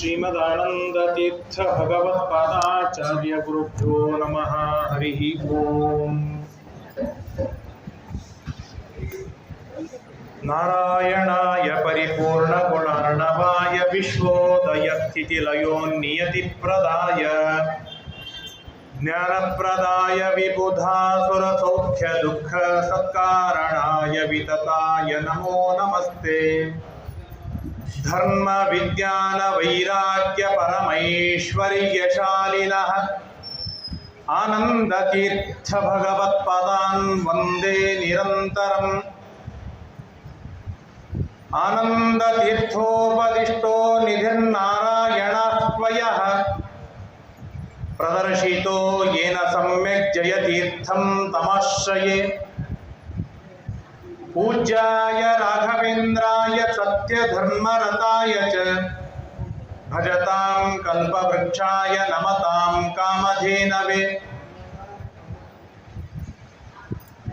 श्रीमदानन्दतीर्थ भगवत्पादाचार्य गुरुभ्यो नमः। हरिः ओम्। नारायणाय परिपूर्णगुणार्णवाय विश्वोदयस्थितिलयोन्नियतिप्रदाय। ज्ञानप्रदाय विबुधासुरसौख्यदुःखसत्कारणाय वितताय नमो नमस्ते। धर्म विज्ञान वैराग्य परमैश्वर्यशालिनः आनन्दतीर्थ भगवत्पदान् वंदे निरन्तरम्। आनन्दतीर्थोपदिष्टो निधिर्नारायणः त्वयः प्रदर्शितो येन सम्यक् जयतीर्थं तमाश्रये। पूज्याय राघवेन्द्राय सत्यधर्मरताय च। भजतां कल्पवृक्षाय नमतां कामधेनवे।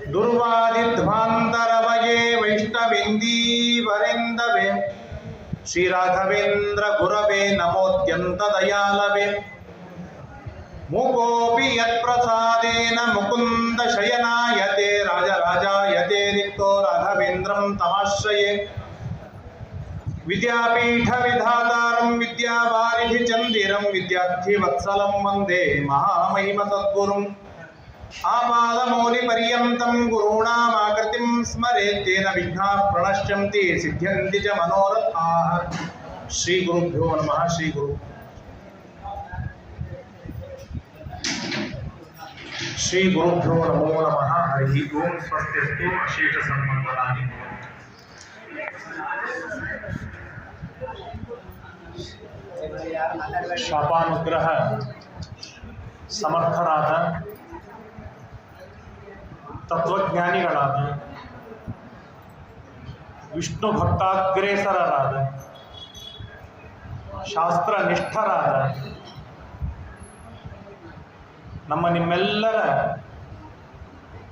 दुर्वादिध्वान्तरवये वैष्णवेन्दीवरेन्दवे। श्रीराघवेन्द्र गुरवे नमोऽत्यन्तदयालवे। मूकोऽपि यत्प्रसादेन मुकुन्दशयनायते राजराजायते। राघवेन्द्रं तमाश्रये। विद्यापीठविधातारं विद्यावारिधिचन्दिरं विद्यार्थिवत्सलं वंदे महामहिमसद्गुरुम्। आपादमौलिपर्यन्तं गुरूणामाकृतिं स्मरेत् तेन विघ्नाः प्रणश्यन्ति, सिद्ध्यन्ति च मनोरथाः। श्रीगुरुभ्यो नमः, श्रीगुरु। श्रीगुरुभ्यो नमो नमः। हरिः ओं, स्वस्तिस्तु अशेषसन्मङ्गलानि ಶಾಪಾನುಗ್ರಹ ಸಮರ್ಥರಾದ ತತ್ವಜ್ಞಾನಿಗಳಾದ ವಿಷ್ಣು ಭಕ್ತಾಗ್ರೇಸರರಾದ ಶಾಸ್ತ್ರನಿಷ್ಠರಾದ ನಮ್ಮ ನಿಮ್ಮೆಲ್ಲರ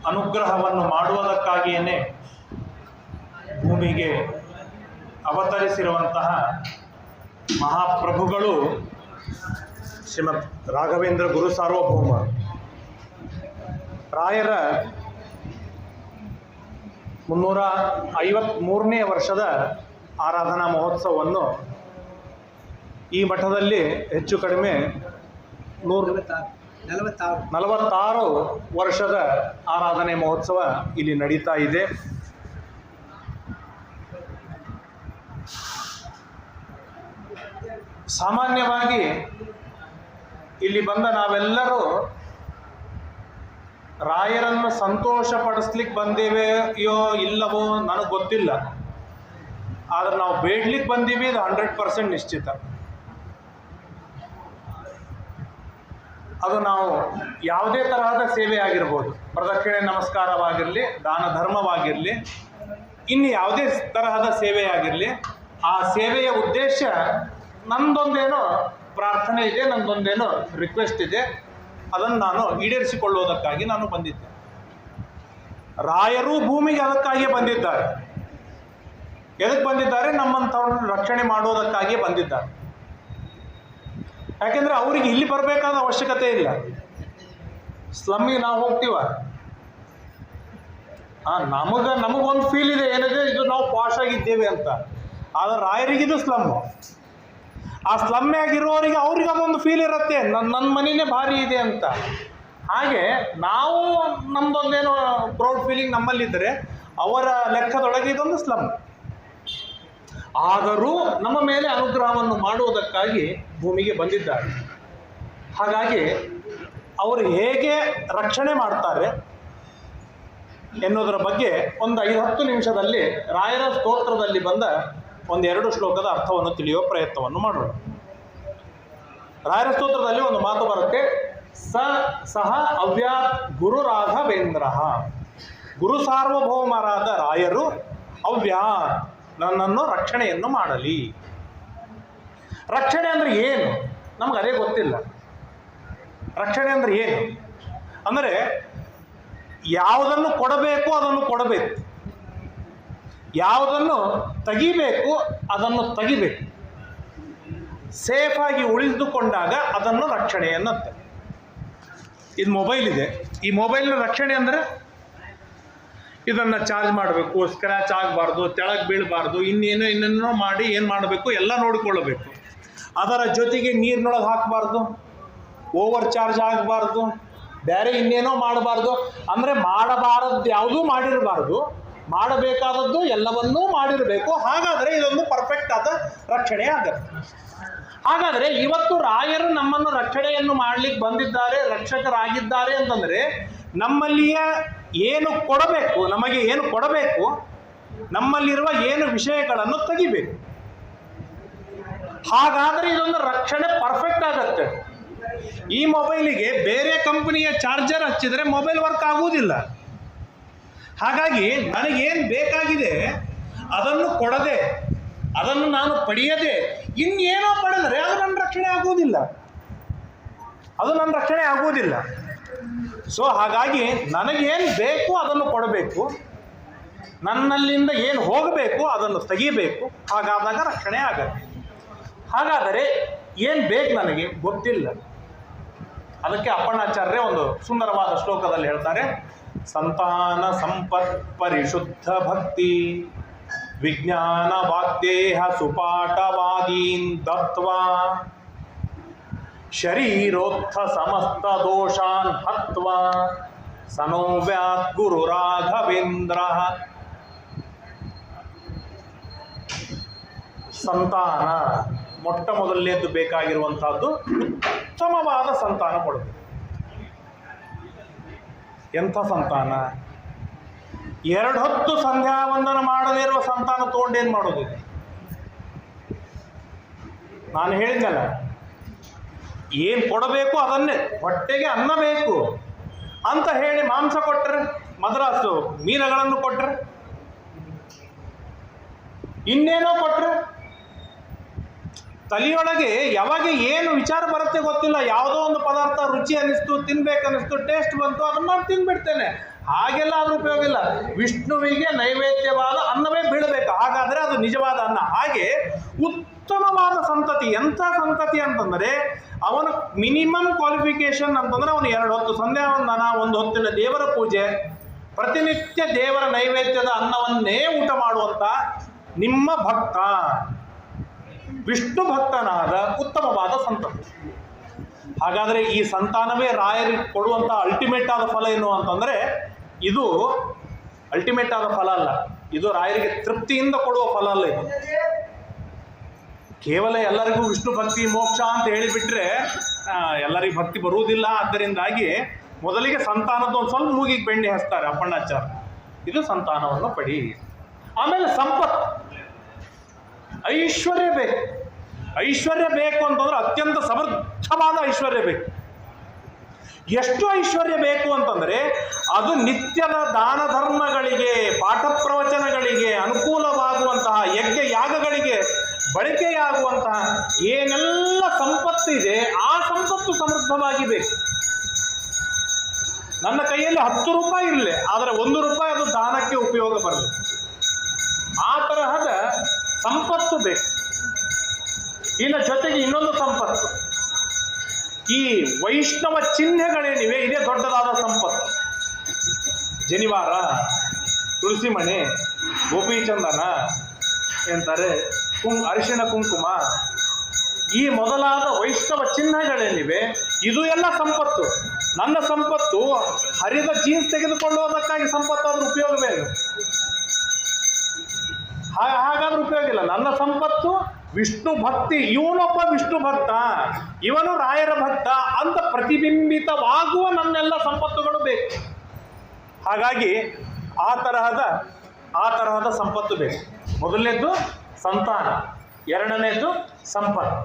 ಅನುಗ್ರಹವನ್ನು ಮಾಡುವುದಕ್ಕಾಗಿಯೇ ಭೂಮಿಗೆ ಅವತರಿಸಿರುವಂತಹ ಮಹಾಪ್ರಭುಗಳು ಶ್ರೀಮದ್ ರಾಘವೇಂದ್ರ ಗುರು ಸಾರ್ವಭೌಮ. ರಾಯರ ಮುನ್ನೂರ ಐವತ್ತ್ಮೂರನೇ ವರ್ಷದ ಆರಾಧನಾ ಮಹೋತ್ಸವವನ್ನು ಈ ಮಠದಲ್ಲಿ ಹೆಚ್ಚು ಕಡಿಮೆ ನೂರು ನಲವತ್ತಾರು. ನಲವತ್ತಾರು ವರ್ಷದ ಆರಾಧನೆ ಮಹೋತ್ಸವ ಇಲ್ಲಿ ನಡೀತಾ ಇದೆ. ಸಾಮಾನ್ಯವಾಗಿ ಇಲ್ಲಿ ಬಂದ ನಾವೆಲ್ಲರೂ ರಾಯರನ್ನು ಸಂತೋಷ ಪಡಿಸ್ಲಿಕ್ಕೆ ಬಂದೇವೆಯೋ ಇಲ್ಲವೋ ನನಗೆ ಗೊತ್ತಿಲ್ಲ. ಆದ್ರೆ ನಾವು ಬೇಡ್ಲಿಕ್ಕೆ ಬಂದೀವಿ, ಇದು ಹಂಡ್ರೆಡ್ ಪರ್ಸೆಂಟ್ ನಿಶ್ಚಿತ. ಅದು ನಾವು ಯಾವುದೇ ತರಹದ ಸೇವೆ ಆಗಿರ್ಬೋದು. ಪ್ರದಕ್ಷಿಣೆ ನಮಸ್ಕಾರವಾಗಿರಲಿ, ದಾನ ಧರ್ಮವಾಗಿರಲಿ, ಇನ್ನು ಯಾವುದೇ ತರಹದ ಸೇವೆ ಆಗಿರಲಿ, ಆ ಸೇವೆಯ ಉದ್ದೇಶ ನಂದೊಂದೇನೋ ಪ್ರಾರ್ಥನೆ ಇದೆ, ನಂದೊಂದೇನು ರಿಕ್ವೆಸ್ಟ್ ಇದೆ. ಅದನ್ನು ನಾನು ಈಡೇರಿಸಿಕೊಳ್ಳುವುದಕ್ಕಾಗಿ ನಾನು ಬಂದಿದ್ದೆ. ರಾಯರು ಭೂಮಿಗೆ ಅದಕ್ಕಾಗಿಯೇ ಬಂದಿದ್ದಾರೆ. ಎದಕ್ಕೆ ಬಂದಿದ್ದಾರೆ? ನಮ್ಮಂಥವ್ರನ್ನ ರಕ್ಷಣೆ ಮಾಡುವುದಕ್ಕಾಗಿಯೇ ಬಂದಿದ್ದಾರೆ. ಯಾಕೆಂದರೆ ಅವರಿಗೆ ಇಲ್ಲಿ ಬರಬೇಕಾದ ಅವಶ್ಯಕತೆ ಇಲ್ಲ. ಸ್ಲಮ್ಮಿಗೆ ನಾವು ಹೋಗ್ತೀವ? ಹಾಂ ನಮಗೆ, ನಮಗೊಂದು ಫೀಲ್ ಇದೆ, ಏನಿದೆ, ಇದು ನಾವು ಪಾಶ್ ಆಗಿದ್ದೇವೆ ಅಂತ. ಆದರೆ ರಾಯರಿಗಿದು ಸ್ಲಮ್ಮು ಆ ಸ್ಲಮ್ ಆಗಿರೋರಿಗೆ ಅವ್ರಿಗೆ ಅದೊಂದು ಫೀಲ್ ಇರುತ್ತೆ ನನ್ನ ನನ್ನ ಮನೆಯೇ ಭಾರಿ ಇದೆ ಅಂತ. ಹಾಗೆ ನಾವು ನಮ್ಮದೊಂದೇನೋ ಪ್ರೌಡ್ ಫೀಲಿಂಗ್ ನಮ್ಮಲ್ಲಿದ್ದರೆ ಅವರ ಲೆಕ್ಕದೊಳಗೆ ಇದೊಂದು ಸ್ಲಮ್ ಆದರೂ ನಮ್ಮ ಮೇಲೆ ಅನುಗ್ರಹವನ್ನು ಮಾಡುವುದಕ್ಕಾಗಿ ಭೂಮಿಗೆ ಬಂದಿದ್ದಾರೆ. ಹಾಗಾಗಿ ಅವರು ಹೇಗೆ ರಕ್ಷಣೆ ಮಾಡ್ತಾರೆ ಎನ್ನುವುದರ ಬಗ್ಗೆ ಒಂದು ಐದು ಹತ್ತು ನಿಮಿಷದಲ್ಲಿ ರಾಯರ ಸ್ತೋತ್ರದಲ್ಲಿ ಬಂದ ಒಂದೆರಡು ಶ್ಲೋಕದ ಅರ್ಥವನ್ನು ತಿಳಿಯುವ ಪ್ರಯತ್ನವನ್ನು ಮಾಡೋಣ. ರಾಯರ ಸ್ತೋತ್ರದಲ್ಲಿ ಒಂದು ಮಾತು ಬರುತ್ತೆ, ಸ ಸಹ ಅವ್ಯಾ ಗುರು ರಾಘವೇಂದ್ರ ಗುರು ಸಾರ್ವಭೌಮರಾದ ರಾಯರು ಅವ್ಯಾ ನನ್ನನ್ನು ರಕ್ಷಣೆಯನ್ನು ಮಾಡಲಿ. ರಕ್ಷಣೆ ಅಂದರೆ ಏನು? ನಮ್ಗೆ ಅದೇ ಗೊತ್ತಿಲ್ಲ. ರಕ್ಷಣೆ ಅಂದರೆ ಏನು? ಅಂದರೆ ಯಾವುದನ್ನು ಕೊಡಬೇಕು, ಅದನ್ನು ಕೊಡಬೇಕು. ಯಾವುದನ್ನು ತೆಗಿಬೇಕು, ಅದನ್ನು ತೆಗಿಬೇಕು. ಸೇಫಾಗಿ ಉಳಿದುಕೊಂಡಾಗ ಅದನ್ನು ರಕ್ಷಣೆ ಅನ್ನತ್ತೆ. ಇದು ಮೊಬೈಲ್ ಇದೆ. ಈ ಮೊಬೈಲ್ನ ರಕ್ಷಣೆ ಅಂದರೆ ಇದನ್ನು ಚಾರ್ಜ್ ಮಾಡಬೇಕು ಸ್ಕ್ರ್ಯಾಚ್ ಆಗಬಾರ್ದು ತೆಳಗೆ ಬೀಳಬಾರ್ದು, ಇನ್ನೇನೋ ಇನ್ನೇನೋ ಮಾಡಿ ಏನು ಮಾಡಬೇಕು, ಎಲ್ಲ ನೋಡಿಕೊಳ್ಳಬೇಕು. ಅದರ ಜೊತೆಗೆ ನೀರಿನೊಳಗೆ ಹಾಕಬಾರ್ದು, ಓವರ್ ಚಾರ್ಜ್ ಆಗಬಾರ್ದು, ಬೇರೆ ಇನ್ನೇನೋ ಮಾಡಬಾರ್ದು. ಅಂದರೆ ಮಾಡಬಾರದ್ದು ಯಾವುದೂ ಮಾಡಿರಬಾರ್ದು. ಮಾಡಬೇಕಾದದ್ದು ಎಲ್ಲವನ್ನೂ ಮಾಡಿರಬೇಕು. ಹಾಗಾದರೆ ಇದೊಂದು ಪರ್ಫೆಕ್ಟ್ ಆದ ರಕ್ಷಣೆ ಆಗತ್ತೆ. ಹಾಗಾದರೆ ಇವತ್ತು ರಾಯರು ನಮ್ಮನ್ನು ರಕ್ಷಣೆಯನ್ನು ಮಾಡಲಿಕ್ಕೆ ಬಂದಿದ್ದಾರೆ, ರಕ್ಷಕರಾಗಿದ್ದಾರೆ ಅಂತಂದರೆ ನಮ್ಮಲ್ಲಿಯ ಏನು ಕೊಡಬೇಕು, ನಮಗೆ ಏನು ಕೊಡಬೇಕು, ನಮ್ಮಲ್ಲಿರುವ ಏನು ವಿಷಯಗಳನ್ನು ತೆಗಿಬೇಕು. ಹಾಗಾದರೆ ಇದೊಂದು ರಕ್ಷಣೆ ಪರ್ಫೆಕ್ಟ್ ಆಗತ್ತೆ. ಈ ಮೊಬೈಲಿಗೆ ಬೇರೆ ಕಂಪನಿಯ ಚಾರ್ಜರ್ ಹಚ್ಚಿದರೆ ಮೊಬೈಲ್ ವರ್ಕ್ ಆಗುವುದಿಲ್ಲ. ಹಾಗಾಗಿ ನನಗೇನು ಬೇಕಾಗಿದೆ ಅದನ್ನು ಕೊಡದೆ, ಅದನ್ನು ನಾನು ಪಡೆಯದೆ, ಇನ್ನೇನೋ ಪಡೆದರೆ ಅದು ನನ್ನ ರಕ್ಷಣೆ ಆಗುವುದಿಲ್ಲ. ಅದು ನನ್ನ ರಕ್ಷಣೆ ಆಗುವುದಿಲ್ಲ. ಸೊ ಹಾಗಾಗಿ ನನಗೇನು ಬೇಕು ಅದನ್ನು ಕೊಡಬೇಕು. ನನ್ನಲ್ಲಿಂದ ಏನು ಹೋಗಬೇಕು ಅದನ್ನು ತೆಗಿಬೇಕು. ಹಾಗಾದಾಗ ರಕ್ಷಣೆ ಆಗತ್ತೆ. ಹಾಗಾದರೆ ಏನು ಬೇಕು ನನಗೆ ಗೊತ್ತಿಲ್ಲ. ಅದಕ್ಕೆ ಅಪ್ಪಣ್ಣಾಚಾರ್ಯರೇ ಒಂದು ಸುಂದರವಾದ ಶ್ಲೋಕದಲ್ಲಿ ಹೇಳ್ತಾರೆ. ಸಂತಾನ ಸಂಪತ್ ಪರಿಶುದ್ಧ ಭಕ್ತಿ ವಿಜ್ಞಾನ ವಾಗ್ದೇಹ ಸುಪಾಠವಾದೀನ್ ದತ್ವಾ. ಶರೀರೋತ್ಥ ಸಮಸ್ತ ದೋಷಾನ್ ಹತ್ವಾ. ಸನೋವ್ಯಾತ್ ಗುರು ರಾಘವೇಂದ್ರ ಸಂತಾನ ಮೊಟ್ಟ ಮೊದಲನೇದ್ದು ಬೇಕಾಗಿರುವಂತಹದ್ದು ಉತ್ತಮವಾದ ಸಂತಾನ ಕೊಡಬೇಕು. ಎಂಥ ಸಂತಾನ? ಎರಡು ಹೊತ್ತು ಸಂಧ್ಯಾ ವಂದನ ಮಾಡದೇ ಇರುವ ಸಂತಾನ ತೊಗೊಂಡೇನು ಮಾಡೋದು? ನಾನು ಹೇಳಿದ್ನಲ್ಲ, ಏನು ಕೊಡಬೇಕು ಅದನ್ನೇ, ಹೊಟ್ಟೆಗೆ ಅನ್ನ ಬೇಕು ಅಂತ ಹೇಳಿ ಮಾಂಸ ಕೊಟ್ಟರೆ ಮದ್ರಾಸು ಮೀನುಗಳನ್ನು ಕೊಟ್ಟರೆ ಇನ್ನೇನೋ ಕೊಟ್ಟರೆ ತಲೆಯೊಳಗೆ ಯಾವಾಗ ಏನು ವಿಚಾರ ಬರುತ್ತೆ ಗೊತ್ತಿಲ್ಲ. ಯಾವುದೋ ಒಂದು ಪದಾರ್ಥ ರುಚಿ ಅನ್ನಿಸ್ತು, ತಿನ್ಬೇಕನ್ನಿಸ್ತು ಟೇಸ್ಟ್ ಬಂತು, ಅದನ್ನು ನಾನು ತಿಂದ್ಬಿಡ್ತೇನೆ ಹಾಗೆಲ್ಲ ಅದ್ರ ಉಪಯೋಗ ಇಲ್ಲ. ವಿಷ್ಣುವಿಗೆ ನೈವೇದ್ಯವಾದ ಅನ್ನವೇ ಬೀಳಬೇಕು. ಹಾಗಾದರೆ ಅದು ನಿಜವಾದ ಅನ್ನ. ಹಾಗೆ ಉತ್ತಮವಾದ ಸಂತತಿ. ಎಂಥ ಸಂತತಿ ಅಂತಂದರೆ, ಅವನ ಮಿನಿಮಮ್ ಕ್ವಾಲಿಫಿಕೇಶನ್ ಅಂತಂದ್ರೆ ಅವನು ಎರಡು ಹೊತ್ತು ಸಂಧ್ಯಾ ವಂದನ ಒಂದು ಹೊತ್ತಿನ ದೇವರ ಪೂಜೆ, ಪ್ರತಿನಿತ್ಯ ದೇವರ ನೈವೇದ್ಯದ ಅನ್ನವನ್ನೇ ಊಟ ಮಾಡುವಂಥ ನಿಮ್ಮ ಭಕ್ತ. ವಿಷ್ಣು ಭಕ್ತನಾದ ಉತ್ತಮವಾದ ಸಂತತಿ ಹಾಗಾದರೆ ಈ ಸಂತಾನವೇ ರಾಯರಿಗೆ ಕೊಡುವಂಥ ಅಲ್ಟಿಮೇಟ್ ಆದ ಫಲ ಏನು ಅಂತಂದರೆ, ಇದು ಅಲ್ಟಿಮೇಟ್ ಆದ ಫಲ ಅಲ್ಲ. ಇದು ರಾಯರಿಗೆ ತೃಪ್ತಿಯಿಂದ ಕೊಡುವ ಫಲ ಅಲ್ಲ ಇದು. ಕೇವಲ ಎಲ್ಲರಿಗೂ ವಿಷ್ಣು ಭಕ್ತಿ ಮೋಕ್ಷ ಅಂತ ಹೇಳಿಬಿಟ್ರೆ ಎಲ್ಲರಿಗೆ ಎಲ್ಲರಿಗೂ ಭಕ್ತಿ ಬರುವುದಿಲ್ಲ. ಆದ್ದರಿಂದಾಗಿ ಮೊದಲಿಗೆ ಸಂತಾನದ ಒಂದು ಸ್ವಲ್ಪ ಮೂಗಿಗೆ ಬೆಣ್ಣೆ ಹಚ್ತಾರೆ ಅಪ್ಪಣ್ಣಾಚಾರ ಇದು ಸಂತಾನವನ್ನು ಪಡಿ. ಆಮೇಲೆ ಸಂಪತ್ತು. ಐಶ್ವರ್ಯ ಬೇಕು ಐಶ್ವರ್ಯ ಬೇಕು ಅಂತಂದ್ರೆ ಅತ್ಯಂತ ಸಮರ್ಥವಾದ ಐಶ್ವರ್ಯ ಬೇಕು. ಎಷ್ಟು ಐಶ್ವರ್ಯ ಬೇಕು ಅಂತಂದರೆ ಅದು ನಿತ್ಯದ ದಾನ ಧರ್ಮಗಳಿಗೆ ಪಾಠ ಪ್ರವಚನಗಳಿಗೆ ಅನುಕೂಲವಾಗುವಂತಹ ಯಜ್ಞ ಯಾಗಗಳಿಗೆ ಬಳಕೆಯಾಗುವಂತಹ ಏನೆಲ್ಲ ಸಂಪತ್ತು ಇದೆ, ಆ ಸಂಪತ್ತು ಸಮೃದ್ಧವಾಗಿ ಬೇಕು. ನನ್ನ ಕೈಯಲ್ಲಿ ಹತ್ತು ರೂಪಾಯಿ ಇರಲಿ, ಆದರೆ ಒಂದು ರೂಪಾಯಿ ಅದು ದಾನಕ್ಕೆ ಉಪಯೋಗ ಬರಲಿ ಆ ತರಹದ ಸಂಪತ್ತು ಬೇಕು. ಇನ್ನು ಜೊತೆಗೆ ಇನ್ನೊಂದು ಸಂಪತ್ತು. ಈ ವೈಷ್ಣವ ಚಿಹ್ನೆಗಳೇನಿವೆ, ಇದೇ ದೊಡ್ಡದಾದ ಸಂಪತ್ತು. ಜನಿವಾರ ತುಳಸಿಮಣಿ, ಗೋಪಿಚಂದನ ಎಂತಾರೆ ಕುಂ, ಅರಿಶಿಣ ಕುಂಕುಮ. ಈ ಮೊದಲಾದ ವೈಷ್ಣವ ಚಿಹ್ನೆಗಳೇನಿವೆ, ಇದು ಎಲ್ಲ ಸಂಪತ್ತು. ನನ್ನ ಸಂಪತ್ತು ಹರಿದ ಜೀನ್ಸ್ ತೆಗೆದುಕೊಳ್ಳುವುದಕ್ಕಾಗಿ ಸಂಪತ್ತು ಅದ್ರ ಉಪಯೋಗವೇನು ಹಾಗಾದ್ರೆ ಉಪಯೋಗ ಇಲ್ಲ. ನನ್ನ ಸಂಪತ್ತು ವಿಷ್ಣು ಭಕ್ತಿ, ಇವನೊಬ್ಬ ವಿಷ್ಣು ಭಕ್ತ, ಇವನು ರಾಯರ ಭಕ್ತ ಅಂತ ಪ್ರತಿಬಿಂಬಿತವಾಗುವ ನನ್ನೆಲ್ಲ ಸಂಪತ್ತುಗಳು ಬೇಕು. ಹಾಗಾಗಿ ಆ ತರಹದ ಆ ತರಹದ ಸಂಪತ್ತು ಬೇಕು. ಮೊದಲನೇದ್ದು ಸಂತಾನ, ಎರಡನೇದ್ದು ಸಂಪತ್ತು.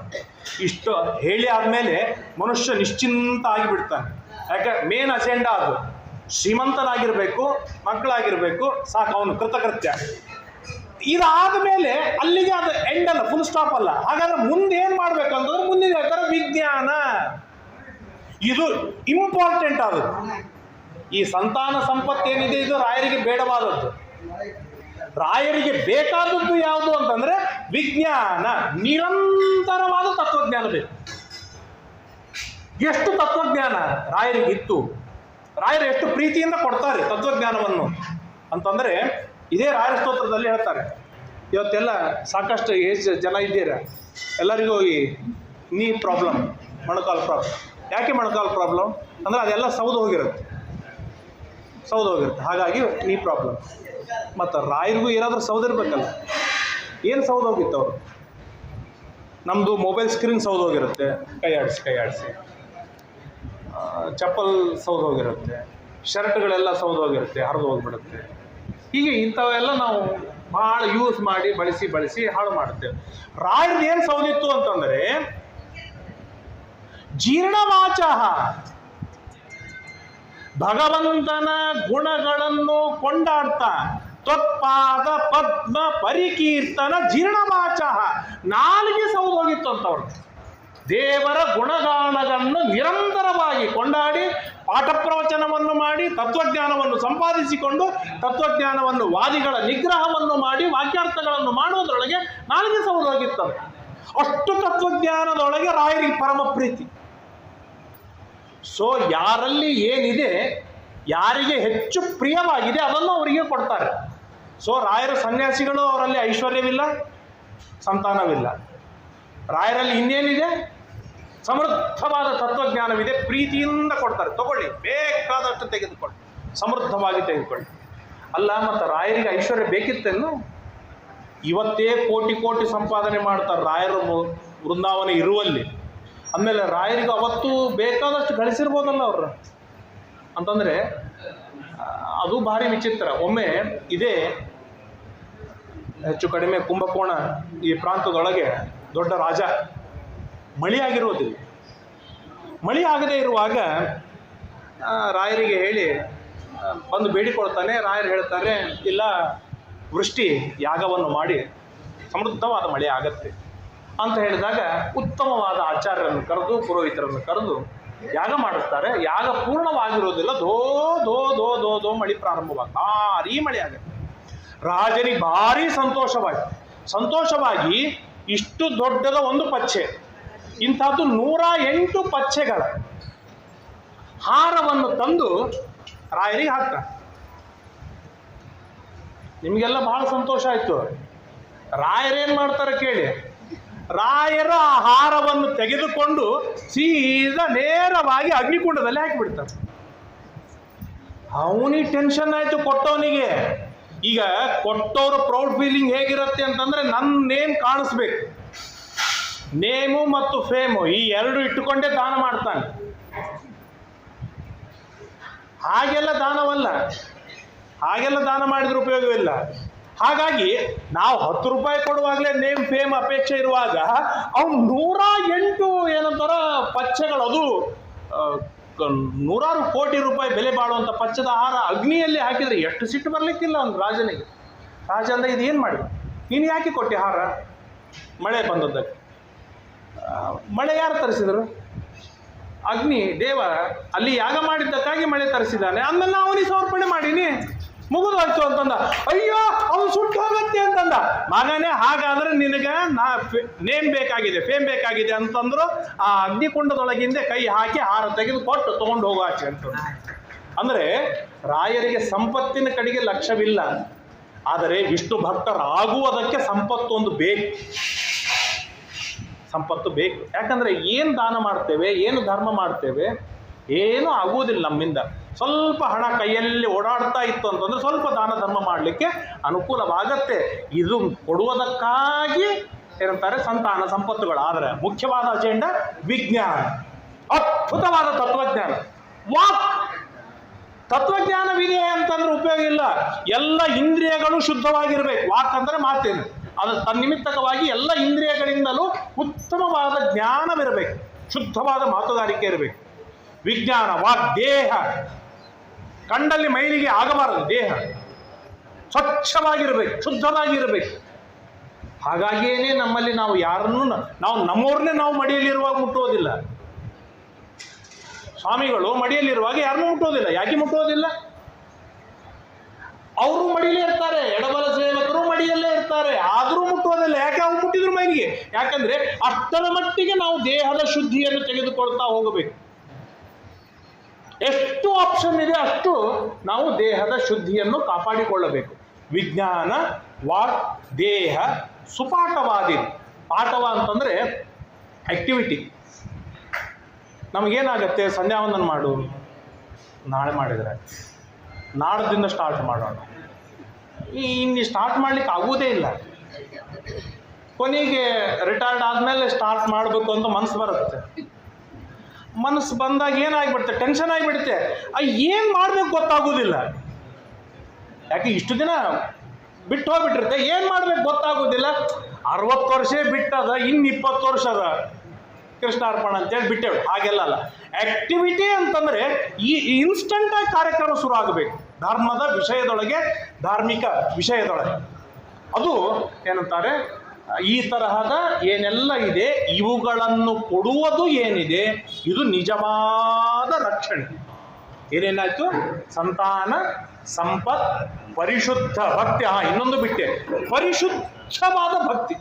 ಇಷ್ಟು ಹೇಳಿ ಆದಮೇಲೆ ಮನುಷ್ಯ ನಿಶ್ಚಿಂತ ಆಗಿಬಿಡ್ತಾನೆ. ಯಾಕೆ? ಮೇನ್ ಅಜೆಂಡಾ ಅದು. ಶ್ರೀಮಂತನಾಗಿರಬೇಕು, ಮಕ್ಕಳಾಗಿರಬೇಕು, ಸಾಕು ಅವನು ಕೃತಕೃತ್ಯ. ಇದಾದ ಮೇಲೆ ಅಲ್ಲಿಗೆ ಅದು ಎಂಡ್ ಅಲ್ಲ ಫುಲ್ ಸ್ಟಾಪ್ ಅಲ್ಲ. ಹಾಗಾದ್ರೆ ಮುಂದೆ ಏನು ಮಾಡಬೇಕು ಅಂತಂದ್ರೆ ಮುಂದೆ ಹೇಳ್ತಾರೆ ವಿಜ್ಞಾನ. ಇದು ಇಂಪಾರ್ಟೆಂಟ್ ಅದು. ಈ ಸಂತಾನ ಸಂಪತ್ತು ಏನಿದೆ, ಇದು ರಾಯರಿಗೆ ಬೇಡವಾದದ್ದು. ರಾಯರಿಗೆ ಬೇಕಾದದ್ದು ಯಾವುದು ಅಂತಂದ್ರೆ ವಿಜ್ಞಾನ. ನಿರಂತರವಾದ ತತ್ವಜ್ಞಾನ ಬೇಕು. ಎಷ್ಟು ತತ್ವಜ್ಞಾನ ರಾಯರಿಗೆ ಇತ್ತು ರಾಯರು ಎಷ್ಟು ಪ್ರೀತಿಯಿಂದ ಕೊಡ್ತಾರೆ ತತ್ವಜ್ಞಾನವನ್ನು ಅಂತಂದ್ರೆ ಇದೇ ರಾಯರ ಸ್ತೋತ್ರದಲ್ಲಿ ಹೇಳ್ತಾರೆ. ಇವತ್ತೆಲ್ಲ ಸಾಕಷ್ಟು ಏಜ್ ಜನ ಇದ್ದೀರ? ಎಲ್ಲರಿಗೂ ಈ ನೀ ಪ್ರಾಬ್ಲಮ್ ಮೊಣಕಾಲು ಪ್ರಾಬ್ಲಮ್ ಯಾಕೆ ಮೊಣಕಾಲು ಪ್ರಾಬ್ಲಮ್ ಅಂದರೆ ಅದೆಲ್ಲ ಸೌದು ಹೋಗಿರುತ್ತೆ. ಸೌದು ಹೋಗಿರುತ್ತೆ. ಹಾಗಾಗಿ ನೀ ಪ್ರಾಬ್ಲಮ್ ಮತ್ತು ರಾಯರಿಗೂ ಏನಾದರೂ ಸೌದಿರ್ಬೇಕಲ್ಲ ಏನು ಸೌದು ಹೋಗಿತ್ತು ಅವರು? ನಮ್ಮದು ಮೊಬೈಲ್ ಸ್ಕ್ರೀನ್ ಸೌದು ಹೋಗಿರುತ್ತೆ. ಕೈ ಆಡಿಸಿ ಕೈ ಆಡಿಸಿ. ಚಪ್ಪಲ್ ಸೌದು ಹೋಗಿರುತ್ತೆ. ಶರ್ಟ್ಗಳೆಲ್ಲ ಸೌದು ಹೋಗಿರುತ್ತೆ. ಹರಿದು ಹೋಗ್ಬಿಡುತ್ತೆ. ಹೀಗೆ ಇಂಥವೆಲ್ಲ ನಾವು ಭಾಳ ಯೂಸ್ ಮಾಡಿ, ಬಳಸಿ ಬಳಸಿ ಹಾಳು ಮಾಡುತ್ತೇವೆ. ರಾಯರ್ದು ಏನು ಸೌದಿತ್ತು ಅಂತಂದರೆ ಜೀರ್ಣವಾಚ ಭಗವಂತನ ಗುಣಗಳನ್ನು ಕೊಂಡಾಡ್ತಾ ತ್ವತ್ಪಾದ ಪದ್ಮ ಪರಿಕೀರ್ತನ ಜೀರ್ಣವಾಚ ನಾಲಿಗೆ ಸೌದೋಗಿತ್ತು ಅಂತವ್ರು. ದೇವರ ಗುಣಗಾನಗಳನ್ನು ನಿರಂತರವಾಗಿ ಕೊಂಡಾಡಿ ಪಾಠ ಪ್ರವಚನವನ್ನು ಮಾಡಿ, ತತ್ವಜ್ಞಾನವನ್ನು ಸಂಪಾದಿಸಿಕೊಂಡು, ತತ್ವಜ್ಞಾನವನ್ನು ವಾದಿಗಳ ನಿಗ್ರಹವನ್ನು ಮಾಡಿ, ವಾಕ್ಯಾರ್ಥಗಳನ್ನು ಮಾಡುವುದರೊಳಗೆ ನಾಲ್ಕು ಸೌದು ಹೋಗಿತ್ತಂತೆ ಅಷ್ಟು ತತ್ವಜ್ಞಾನದೊಳಗೆ ರಾಯರಿಗೆ ಪರಮ ಪ್ರೀತಿ. ಸೊ ಯಾರಲ್ಲಿ ಏನಿದೆ, ಯಾರಿಗೆ ಹೆಚ್ಚು ಪ್ರಿಯವಾಗಿದೆ ಅದನ್ನು ಅವರಿಗೆ ಕೊಡ್ತಾರೆ. ಸೊ ರಾಯರ ಸನ್ಯಾಸಿಗಳು ಅವರಲ್ಲಿ ಐಶ್ವರ್ಯವಿಲ್ಲ, ಸಂತಾನವಿಲ್ಲ. ರಾಯರಲ್ಲಿ ಇನ್ನೇನಿದೆ? ಸಮೃದ್ಧವಾದ ತತ್ವಜ್ಞಾನವಿದೆ. ಪ್ರೀತಿಯಿಂದ ಕೊಡ್ತಾರೆ. ತಗೊಳ್ಳಿ. ಬೇಕಾದಷ್ಟು ತೆಗೆದುಕೊಳ್ಳಿ. ಸಮೃದ್ಧವಾಗಿ ತೆಗೆದುಕೊಳ್ಳಿ. ಅಲ್ಲ, ಮತ್ತು ರಾಯರಿಗೆ ಐಶ್ವರ್ಯ ಬೇಕಿತ್ತೇನು ಇವತ್ತೇ ಕೋಟಿ ಕೋಟಿ ಸಂಪಾದನೆ ಮಾಡ್ತಾರೆ ರಾಯರ ವೃಂದಾವನ ಇರುವಲ್ಲಿ. ಆಮೇಲೆ ರಾಯರಿಗೆ ಅವತ್ತು ಬೇಕಾದಷ್ಟು ಗಳಿಸಿರ್ಬೋದಲ್ಲ ಅವರು. ಅಂತಂದರೆ, ಅದು ಭಾರಿ ವಿಚಿತ್ರ. ಒಮ್ಮೆ ಇದೇ ಹೆಚ್ಚು ಕಡಿಮೆ ಕುಂಭಕೋಣ ಈ ಪ್ರಾಂತದೊಳಗೆ ದೊಡ್ಡ ರಾಜ ಮಳಿ ಆಗಿರೋದಿಲ್ಲ ಮಳಿ ಆಗದೇ ಇರುವಾಗ ರಾಯರಿಗೆ ಹೇಳಿ ಬಂದು ಬೇಡಿಕೊಳ್ತಾನೆ ರಾಯರು ಹೇಳ್ತಾರೆ, ಇಲ್ಲ, ವೃಷ್ಟಿ ಯಾಗವನ್ನು ಮಾಡಿ ಸಮೃದ್ಧವಾದ ಮಳೆ ಆಗತ್ತೆ ಅಂತ ಹೇಳಿದಾಗ ಉತ್ತಮವಾದ ಆಚಾರ್ಯರನ್ನು ಕರೆದು, ಪುರೋಹಿತರನ್ನು ಕರೆದು ಯಾಗ ಮಾಡಿಸ್ತಾರೆ. ಯಾಗ ಪೂರ್ಣವಾಗಿರೋದಿಲ್ಲ. ಧೋ ಧೋ ಧೋ ಧೋ ಧೋ ಮಳೆ ಪ್ರಾರಂಭವಾಗ, ಭಾರೀ ಮಳೆ ಆಗತ್ತೆ. ರಾಜನಿಗೆ ಭಾರಿ ಸಂತೋಷವಾಗಿ ಸಂತೋಷವಾಗಿ ಇಷ್ಟು ದೊಡ್ಡದ ಒಂದು ಪಚ್ಚೆ. ಇಂಥದ್ದು ನೂರ ಎಂಟು ಪಚ್ಚೆಗಳ ಹಾರವನ್ನು ತಂದು ರಾಯರಿಗೆ ಹಾಕ್ತಾರೆ. ನಿಮಗೆಲ್ಲ ಬಹಳ ಸಂತೋಷ ಆಯ್ತು. ರಾಯರೇನು ಮಾಡ್ತಾರೆ ಕೇಳಿ? ರಾಯರ ಆ ಹಾರವನ್ನು ತೆಗೆದುಕೊಂಡು ಸೀದಾ ನೇರವಾಗಿ ಅಗ್ನಿಕುಂಡದಲ್ಲಿ ಹಾಕಿಬಿಡ್ತಾರೆ. ಅವನಿಗೆ ಟೆನ್ಷನ್ ಆಯ್ತು ಕೊಟ್ಟವನಿಗೆ. ಈಗ ಕೊಟ್ಟವ್ರ ಪ್ರೌಡ್ ಫೀಲಿಂಗ್ ಹೇಗಿರುತ್ತೆ ಅಂತಂದ್ರೆ ನನ್ನೇನು ಕಾಣಿಸ್ಬೇಕು? ನೇಮು ಮತ್ತು ಫೇಮು ಈ ಎರಡು ಇಟ್ಟುಕೊಂಡೇ ದಾನ ಮಾಡ್ತಾನೆ. ಹಾಗೆಲ್ಲ ದಾನವಲ್ಲ. ಹಾಗೆಲ್ಲ ದಾನ ಮಾಡಿದ್ರೆ ಉಪಯೋಗವಿಲ್ಲ. ಹಾಗಾಗಿ ನಾವು ಹತ್ತು ರೂಪಾಯಿ ಕೊಡುವಾಗಲೇ ನೇಮ್, ಫೇಮ್ ಅಪೇಕ್ಷೆ ಇರುವಾಗ ಅವ್ನು ನೂರ ಎಂಟು ಏನಂತಾರ ಪಚ್ಚೆಗಳು ಅದು ನೂರಾರು ಕೋಟಿ ರೂಪಾಯಿ ಬೆಲೆ ಬಾಳುವಂಥ ಪಚ್ಚದ ಆಹಾರ ಅಗ್ನಿಯಲ್ಲಿ ಹಾಕಿದರೆ ಎಷ್ಟು ಸಿಟ್ಟು ಬರಲಿಕ್ಕಿಲ್ಲ ಒಂದು ರಾಜನಿಗೆ. ರಾಜ ಅಂದ ಇದು ಏನು ಮಾಡಿ ನೀನು ಯಾಕೆ ಕೊಟ್ಟೆ ಹಾರ ಮಳೆ ಬಂದದ್ದಕ್ಕೆ. ಮಳೆ ಯಾರು ತರಿಸಿದರು? ಅಗ್ನಿ, ದೇವ, ಅಲ್ಲಿ ಯಾಗ ಮಾಡಿದ್ದಕ್ಕಾಗಿ ಮಳೆ ತರಿಸಿದ್ದಾನೆ. ಆಮೇಲೆ ಅವನಿಗೆ ಸಮರ್ಪಣೆ ಮಾಡೀನಿ. ಮುಗಿದೋಯ್ತು ಅಂತಂದ. ಅಯ್ಯೋ, ಅವನು ಸುಟ್ಟು ಹೋಗತ್ತೆ ಅಂತಂದ. ಮಗನೇ, ಹಾಗಾದ್ರೆ ನಿನಗೆ ನಾ ನೇಮ್ ಬೇಕಾಗಿದೆ, ಫೇಮ್ ಬೇಕಾಗಿದೆ ಅಂತಂದ್ರು ಆ ಅಗ್ನಿಕುಂಡದೊಳಗಿಂದ ಕೈ ಹಾಕಿ ಹಾರ ತೆಗೆದು ಕೊಟ್ಟು ತಗೊಂಡು ಆಚೆ ಅಂತ. ಅಂದರೆ ರಾಯರಿಗೆ ಸಂಪತ್ತಿನ ಕಡೆಗೆ ಲಕ್ಷ್ಯವಿಲ್ಲ. ಆದರೆ ವಿಷ್ಣು ಭಕ್ತರಾಗುವುದಕ್ಕೆ ಸಂಪತ್ತು ಒಂದು ಬೇಕು. ಸಂಪತ್ತು ಬೇಕು. ಯಾಕಂದರೆ ಏನು ದಾನ ಮಾಡ್ತೇವೆ, ಏನು ಧರ್ಮ ಮಾಡ್ತೇವೆ, ಏನೂ ಆಗುವುದಿಲ್ಲ ನಮ್ಮಿಂದ. ಸ್ವಲ್ಪ ಹಣ ಕೈಯಲ್ಲಿ ಓಡಾಡ್ತಾ ಇತ್ತು ಅಂತಂದ್ರೆ ಸ್ವಲ್ಪ ದಾನ ಧರ್ಮ ಮಾಡಲಿಕ್ಕೆ ಅನುಕೂಲವಾಗತ್ತೆ. ಇದು ಕೊಡುವುದಕ್ಕಾಗಿ ಏನಂತಾರೆ ಸಂತಾನ ಸಂಪತ್ತುಗಳು. ಆದರೆ ಮುಖ್ಯವಾದ ಅಜೆಂಡ ವಿಜ್ಞಾನ. ಅದ್ಭುತವಾದ ತತ್ವಜ್ಞಾನ. ವಾಕ್. ತತ್ವಜ್ಞಾನವಿದೆ ಅಂತಂದ್ರೆ ಉಪಯೋಗ ಇಲ್ಲ. ಎಲ್ಲ ಇಂದ್ರಿಯಗಳು ಶುದ್ಧವಾಗಿರ್ಬೇಕು. ವಾಕ್ ಅಂದ್ರೆ ಮಾತೇನು? ಅದು ತನ್ನಿಮಿತ್ತಕವಾಗಿ ಎಲ್ಲ ಇಂದ್ರಿಯಗಳಿಂದಲೂ ಉತ್ತಮವಾದ ಜ್ಞಾನವಿರಬೇಕು, ಶುದ್ಧವಾದ ಮಾತುಗಾರಿಕೆ ಇರಬೇಕು. ವಿಜ್ಞಾನ ವಾಕ್ ದೇಹ. ಕಂಡಲ್ಲಿ ಮೈಲಿಗೆ ಆಗಬಾರದು ದೇಹ. ಸ್ವಚ್ಛವಾಗಿರಬೇಕು, ಶುದ್ಧವಾಗಿರಬೇಕು. ಹಾಗಾಗಿಯೇ ನಮ್ಮಲ್ಲಿ ನಾವು ಯಾರನ್ನೂ ನಾವು ನಮ್ಮವ್ರನ್ನೇ ನಾವು ಮಡಿಯಲ್ಲಿರುವಾಗ ಮುಟ್ಟುವುದಿಲ್ಲ. ಸ್ವಾಮಿಗಳು ಮಡಿಯಲ್ಲಿರುವಾಗ ಯಾರನ್ನೂ ಮುಟ್ಟುವುದಿಲ್ಲ. ಯಾಕೆ ಮುಟ್ಟುವುದಿಲ್ಲ? ಅವರು ಮಡಿಯಲ್ಲಿ ಇರ್ತಾರೆ ಇರ್ತಾರೆ ಮುಟ್ಟುವುದಿಲ್ಲ ಯಾಕೆ ಮುಟ್ಟಿದ್ರು ಮೈಲಿಗೆ? ಯಾಕಂದ್ರೆ ಅಷ್ಟರ ಮಟ್ಟಿಗೆ ನಾವು ದೇಹದ ಶುದ್ಧಿಯನ್ನು ತೆಗೆದುಕೊಳ್ತಾ ಹೋಗಬೇಕು. ಎಷ್ಟು ಆಪ್ಷನ್ ಇದೆ ಅಷ್ಟು ನಾವು ದೇಹದ ಶುದ್ಧಿಯನ್ನು ಕಾಪಾಡಿಕೊಳ್ಳಬೇಕು. ವಿಜ್ಞಾನ, ವಾಕ್, ದೇಹ ಸುಪಾಠವಾದಿ ಪಾಠವ ಅಂತಂದ್ರೆ ಆಕ್ಟಿವಿಟಿ ನಮಗೇನಾಗತ್ತೆ? ಸಂಧ್ಯಾ ವಂದನ ಮಾಡು. ನಾಳೆ ಮಾಡಿದರೆ. ನಾಡ್ದಿಂದ ಸ್ಟಾರ್ಟ್ ಮಾಡೋಣ. ಇನ್ನು ಸ್ಟಾರ್ಟ್ ಮಾಡ್ಲಿಕ್ಕೆ ಆಗುವುದೇ ಇಲ್ಲ. ಕೊನೆಗೆ ರಿಟೈರ್ಡ್ ಆದಮೇಲೆ ಸ್ಟಾರ್ಟ್ ಮಾಡಬೇಕು ಅಂತ ಮನಸ್ಸು ಬರುತ್ತೆ. ಮನಸ್ಸು ಬಂದಾಗ ಏನಾಗ್ಬಿಡುತ್ತೆ? ಟೆನ್ಷನ್ ಆಗಿಬಿಡುತ್ತೆ. ಏನು ಮಾಡ್ಬೇಕು ಗೊತ್ತಾಗೋದಿಲ್ಲ. ಯಾಕೆ, ಇಷ್ಟು ದಿನ ಬಿಟ್ಟು ಹೋಗ್ಬಿಟ್ಟಿರುತ್ತೆ. ಏನು ಮಾಡ್ಬೇಕು ಗೊತ್ತಾಗೋದಿಲ್ಲ. ಅರವತ್ತು ವರ್ಷ ಬಿಟ್ಟದ ಇನ್ನು ಇಪ್ಪತ್ತು ವರ್ಷ ಅದ. ಕೃಷ್ಣಾರ್ಪಣ ಅಂತೇಳಿ ಬಿಟ್ಟೇವೆ. ಹಾಗೆಲ್ಲ ಅಲ್ಲ. ಆಕ್ಟಿವಿಟಿ ಅಂತಂದ್ರೆ ಈ ಇನ್ಸ್ಟಂಟಾಗಿ ಕಾರ್ಯಕ್ರಮ ಶುರು ಆಗಬೇಕು. ಧರ್ಮದ ವಿಷಯದೊಳಗೆ, ಧಾರ್ಮಿಕ ವಿಷಯದೊಳಗೆ. ಅದು ಏನಂತಾರೆ? ಈ ತರಹದ ಏನೆಲ್ಲ ಇದೆ, ಇವುಗಳನ್ನು ಕೊಡುವುದು ಏನಿದೆ, ಇದು ನಿಜವಾದ ರಕ್ಷಣೆ. ಏನೇನಾಯ್ತು? ಸಂತಾನ, ಸಂಪತ್, ಪರಿಶುದ್ಧ ಭಕ್ತಿ. ಹಾ ಇನ್ನೊಂದು ಬಿಟ್ಟೆ. ಪರಿಶುದ್ಧವಾದ ಭಕ್ತಿ.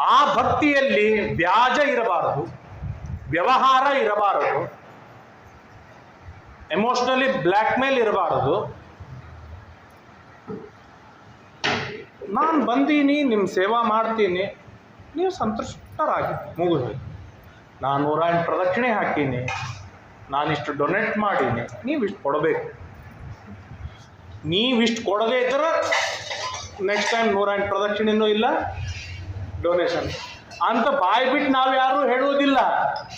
ಆ ಭಕ್ತಿಯಲ್ಲಿ ವ್ಯಾಜ ಇರಬಾರದು, ವ್ಯವಹಾರ ಇರಬಾರದು ಎಮೋಷನಲಿ ಬ್ಲ್ಯಾಕ್ ಮೇಲ್ ಇರಬಾರದು ನಾನು ಬಂದೀನಿ ನಿಮ್ಮ ಸೇವಾ ಮಾಡ್ತೀನಿ. ನೀವು ಸಂತುಷ್ಟರಾಗಿ ಮುಗಿದು ನಾನು ನೂರ ಎಂಟು ಪ್ರದಕ್ಷಿಣೆ ಹಾಕೀನಿ. ನಾನಿಷ್ಟು ಡೊನೇಟ್ ಮಾಡೀನಿ. ನೀವಿಷ್ಟು ಕೊಡಬೇಕು. ನೀವಿಷ್ಟು ಕೊಡದೇ ಇದ್ರೆ ನೆಕ್ಸ್ಟ್ ಟೈಮ್ ನೂರ ಎಂಟು ಪ್ರದಕ್ಷಿಣೆನೂ ಇಲ್ಲ ಡೊನೇಷನ್ ಅಂತ ಬಾಯಿ ಬಿಟ್ಟು ನಾವು ಯಾರೂ ಹೇಳುವುದಿಲ್ಲ.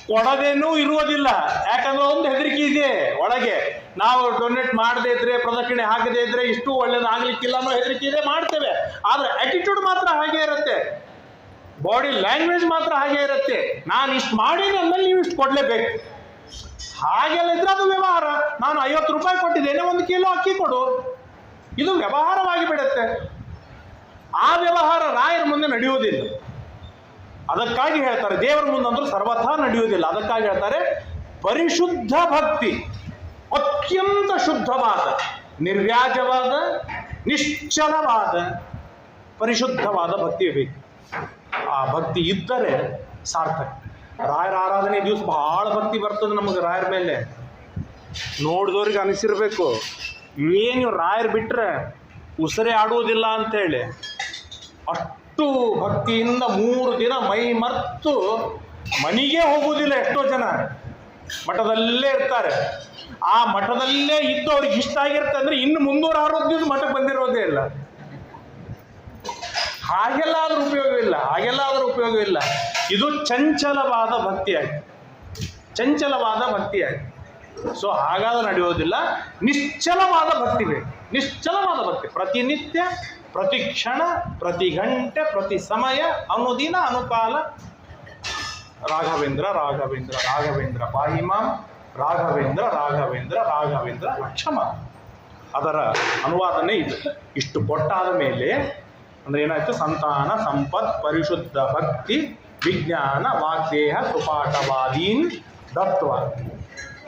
ಕೊಡದೇನೂ ಇರುವುದಿಲ್ಲ. ಯಾಕಂದ್ರೆ ಒಂದು ಹೆದರಿಕೆ ಇದೆ ಒಳಗೆ. ನಾವು ಡೊನೇಟ್ ಮಾಡದೇ ಇದ್ರೆ, ಪ್ರದಕ್ಷಿಣೆ ಹಾಕದೇ ಇದ್ರೆ ಇಷ್ಟು ಒಳ್ಳೇದಾಗ್ಲಿಕ್ಕಿಲ್ಲ ಅನ್ನೋ ಹೆದರಿಕೆ ಇದೆ, ಮಾಡ್ತೇವೆ. ಆದ್ರೆ ಆಟಿಟ್ಯೂಡ್ ಮಾತ್ರ ಹಾಗೆ ಇರುತ್ತೆ. ಬಾಡಿ ಲ್ಯಾಂಗ್ವೇಜ್ ಮಾತ್ರ ಹಾಗೆ ಇರುತ್ತೆ. ನಾನು ಇಷ್ಟು ಮಾಡಿ ಅಂದ್ಮೇಲೆ ನೀವು ಇಷ್ಟು ಕೊಡಲೇಬೇಕು. ಹಾಗೆಲ್ಲ ಇದ್ರೆ ಅದು ವ್ಯವಹಾರ. ನಾನು ಐವತ್ತು ರೂಪಾಯಿ ಕೊಟ್ಟಿದ್ದೇನೆ, ಒಂದು ಕಿಲೋ ಅಕ್ಕಿ ಕೊಡು. ಇದು ವ್ಯವಹಾರವಾಗಿ ಬಿಡುತ್ತೆ. ಆ ವ್ಯವಹಾರ ರಾಯರ ಮುಂದೆ ನಡೆಯುವುದಿಲ್ಲ. ಅದಕ್ಕಾಗಿ ಹೇಳ್ತಾರೆ, ದೇವರ ಮುಂದಂದ್ರೂ ಸರ್ವಥಾ ನಡೆಯುವುದಿಲ್ಲ. ಅದಕ್ಕಾಗಿ ಹೇಳ್ತಾರೆ, ಪರಿಶುದ್ಧ ಭಕ್ತಿ. ಅತ್ಯಂತ ಶುದ್ಧವಾದ ನಿರ್ವ್ಯಾಜವಾದ ನಿಶ್ಚಲವಾದ, ಪರಿಶುದ್ಧವಾದ ಭಕ್ತಿ ಬೇಕು. ಆ ಭಕ್ತಿ ಇದ್ದರೆ ಸಾರ್ಥಕ. ರಾಯರ ಆರಾಧನೆ ದಿವಸ ಬಹಳ ಭಕ್ತಿ ಬರ್ತದೆ ನಮಗೆ ರಾಯರ ಮೇಲೆ. ನೋಡಿದವ್ರಿಗೆ ಅನಿಸಿರ್ಬೇಕು. ಏನು ರಾಯರ್ ಬಿಟ್ರೆ ಉಸಿರೆ ಆಡುವುದಿಲ್ಲ ಅಂತೇಳಿ ಅಷ್ಟು ಭಕ್ತಿಯಿಂದ ಮೂರು ದಿನ ಮೈ ಮರ್ತು ಮನೆಗೆ ಹೋಗುವುದಿಲ್ಲ ಎಷ್ಟೋ ಜನ. ಮಠದಲ್ಲೇ ಇರ್ತಾರೆ. ಆ ಮಠದಲ್ಲೇ ಇದ್ದು ಅವ್ರಿಗೆ ಇಷ್ಟ ಆಗಿರುತ್ತೆ ಅಂದ್ರೆ ಇನ್ನು ಮುನ್ನೂರ ಅರವತ್ತು ಮಠಕ್ಕೆ ಬಂದಿರೋದೇ ಇಲ್ಲ. ಹಾಗೆಲ್ಲ ಆದ್ರೂ ಉಪಯೋಗವಿಲ್ಲ ಹಾಗೆಲ್ಲ ಆದ್ರೂ ಉಪಯೋಗವಿಲ್ಲ ಇದು ಚಂಚಲವಾದ ಭಕ್ತಿಯಾಗಿ ಚಂಚಲವಾದ ಭಕ್ತಿಯಾಗಿ ಸೊ ಹಾಗಾದ್ರೆ ನಡೆಯೋದಿಲ್ಲ. ನಿಶ್ಚಲವಾದ ಭಕ್ತಿ ಬೇಕು. ನಿಶ್ಚಲವಾದ ಭಕ್ತಿ. ಪ್ರತಿನಿತ್ಯ, ಪ್ರತಿ ಕ್ಷಣ, ಪ್ರತಿ ಗಂಟೆ, ಪ್ರತಿ ಸಮಯ, ಅನುದಿನ ಅನುಕಾಲ ರಾಘವೇಂದ್ರ ರಾಘವೇಂದ್ರ ರಾಘವೇಂದ್ರ ಪಾಹಿಮಾಂ ರಾಘವೇಂದ್ರ ರಾಘವೇಂದ್ರ ರಾಘವೇಂದ್ರ ಅಕ್ಷಮ ಅದರ ಅನುವಾದನೇ ಇದು. ಇಷ್ಟು ಕೊಟ್ಟಾದ ಮೇಲೆ ಅಂದ್ರೆ ಏನಾಯ್ತು? ಸಂತಾನ, ಸಂಪತ್, ಪರಿಶುದ್ಧ ಭಕ್ತಿ, ವಿಜ್ಞಾನ, ವಾಗ್ದೇಹ ಕೃಪಾಠವಾದೀನ್ ದತ್ವ.